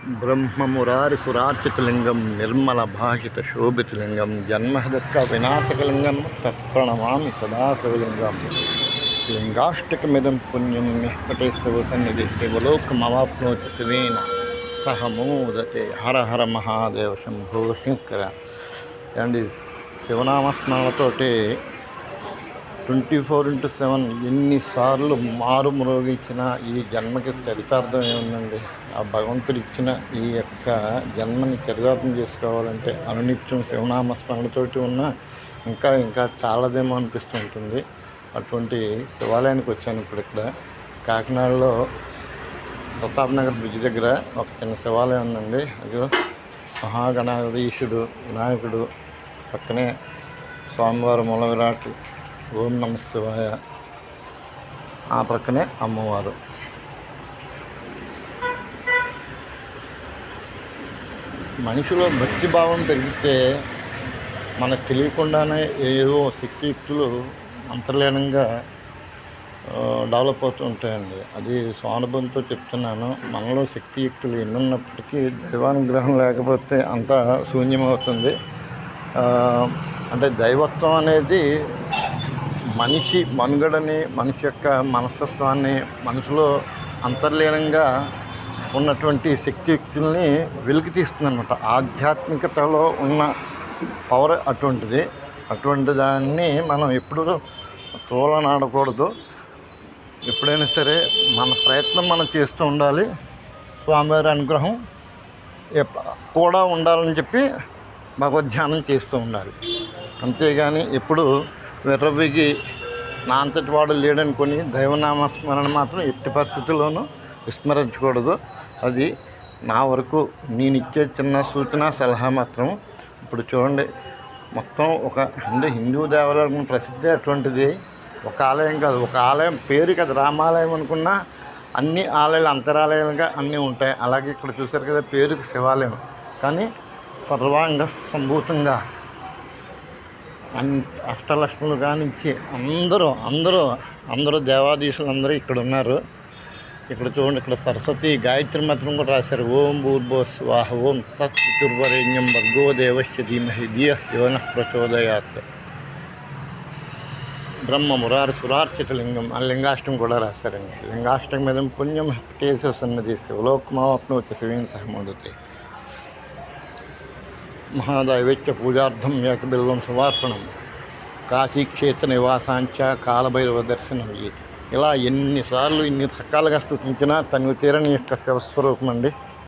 బ్రహ్మమురారి సురార్చితలింగం నిర్మల భాషిత శోభితలింగం జన్మహదక్క వినాశకలింగం తత్ప్రణమామి సదాశివలింగం లింగాష్టకమిదం పుణ్యం వెంకటేశ్వర సన్నిధి శివలోకమవాప్నోతి శివేన సహ మోదతే హర హర మహాదేవ శంభో శంకర అండ్ శివనామస్మరణతోటి ట్వంటీ ఫోర్ ఇంటూ సెవెన్ ఎన్నిసార్లు మారు మ్రోగించిన ఈ జన్మకి చరితార్థం ఏముందండి? ఆ భగవంతుడు ఇచ్చిన ఈ యొక్క జన్మని చరితార్థం చేసుకోవాలంటే అనునిత్యం శివనామ స్మరణతోటి ఉన్న ఇంకా ఇంకా చాలాదేమో అనిపిస్తూ ఉంటుంది. అటువంటి శివాలయానికి వచ్చాను ఇప్పుడు ఇక్కడ. కాకినాడలో ప్రతాప్ నగర్ బ్రిడ్జ్ దగ్గర ఒక చిన్న శివాలయం ఉందండి. అది మహాగణాధీశుడు వినాయకుడు పక్కనే స్వామివారి మూల విరాట్ ఓం నమ శివాయ. ఆ ప్రక్కనే అమ్మవారు. మనిషిలో భక్తి భావం పెరిగితే మనకు తెలియకుండానే ఏవో శక్తియుక్తులు అంతర్లీనంగా డెవలప్ అవుతూ ఉంటాయండి. అది స్వానుభవంతో చెప్తున్నాను. మనలో శక్తియుక్తులు ఎన్నున్నప్పటికీ దైవానుగ్రహం లేకపోతే అంతా శూన్యమవుతుంది. అంటే దైవత్వం అనేది మనిషి మనుగడని మనిషి యొక్క మనస్తత్వాన్ని మనసులో అంతర్లీనంగా ఉన్నటువంటి శక్తియుక్తుల్ని వెలికి తీస్తుందన్నమాట. ఆధ్యాత్మికతలో ఉన్న పవర్ అటువంటిది. అటువంటి దాన్ని మనం ఎప్పుడు తోలనాడకూడదు. ఎప్పుడైనా సరే మన ప్రయత్నం మనం చేస్తూ ఉండాలి. స్వామివారి అనుగ్రహం ఎప్ప- కూడా ఉండాలని చెప్పి భగవద్ధ్యానం చేస్తూ ఉండాలి. అంతేగాని ఎప్పుడు వెర్రవిగి నా అంతటి వాడు లేడనుకొని దైవనామ స్మరణ మాత్రం ఎట్టి పరిస్థితుల్లోనూ విస్మరించకూడదు. అది నా వరకు నేను ఇచ్చే చిన్న సూచన సలహా మాత్రం. ఇప్పుడు చూడండి మొత్తం ఒక అంటే హిందూ దేవాలయం ప్రసిద్ధి అటువంటిది. ఒక ఆలయం కాదు ఒక ఆలయం పేరు కదా రామాలయం అనుకున్నా అన్ని ఆలయాలు అంతరాలయాలుగా అన్నీ ఉంటాయి. అలాగే ఇక్కడ చూశారు కదా పేరుకి శివాలయం. కానీ సర్వాంగ సంభూతంగా అన్ అష్టలక్ష్ములు కానించి అందరూ అందరూ అందరూ దేవాధీశులు అందరూ ఇక్కడ ఉన్నారు ఇక్కడ చూడండి ఇక్కడ సరస్వతి గాయత్రి మంత్రం కూడా రాశారు. ఓం భూర్భోస్ వాహ ఓం తత్ పితుర్వరేణ్యం భర్గో దేవశ్య ధీమహి ధియ యోన ప్రచోదయాత్. బ్రహ్మ మురారి సురార్చిత లింగం ఆ లింగాష్టం కూడా రాశారండి. లింగాష్టం మీద పుణ్యం కేశవ సన్నది శివలోకమాప్నోతి శివేన్ సహమోదతే. మహాదైవేత్య పూజార్థం ఏకబిల్వం సమర్పణం. కాశీక్షేత్ర నివాసాంచ కాలభైరవ దర్శనం ఇలా ఎన్నిసార్లు ఇన్ని రకాలుగా స్థుతించినా తను తీరని యొక్క శివస్వరూపం అండి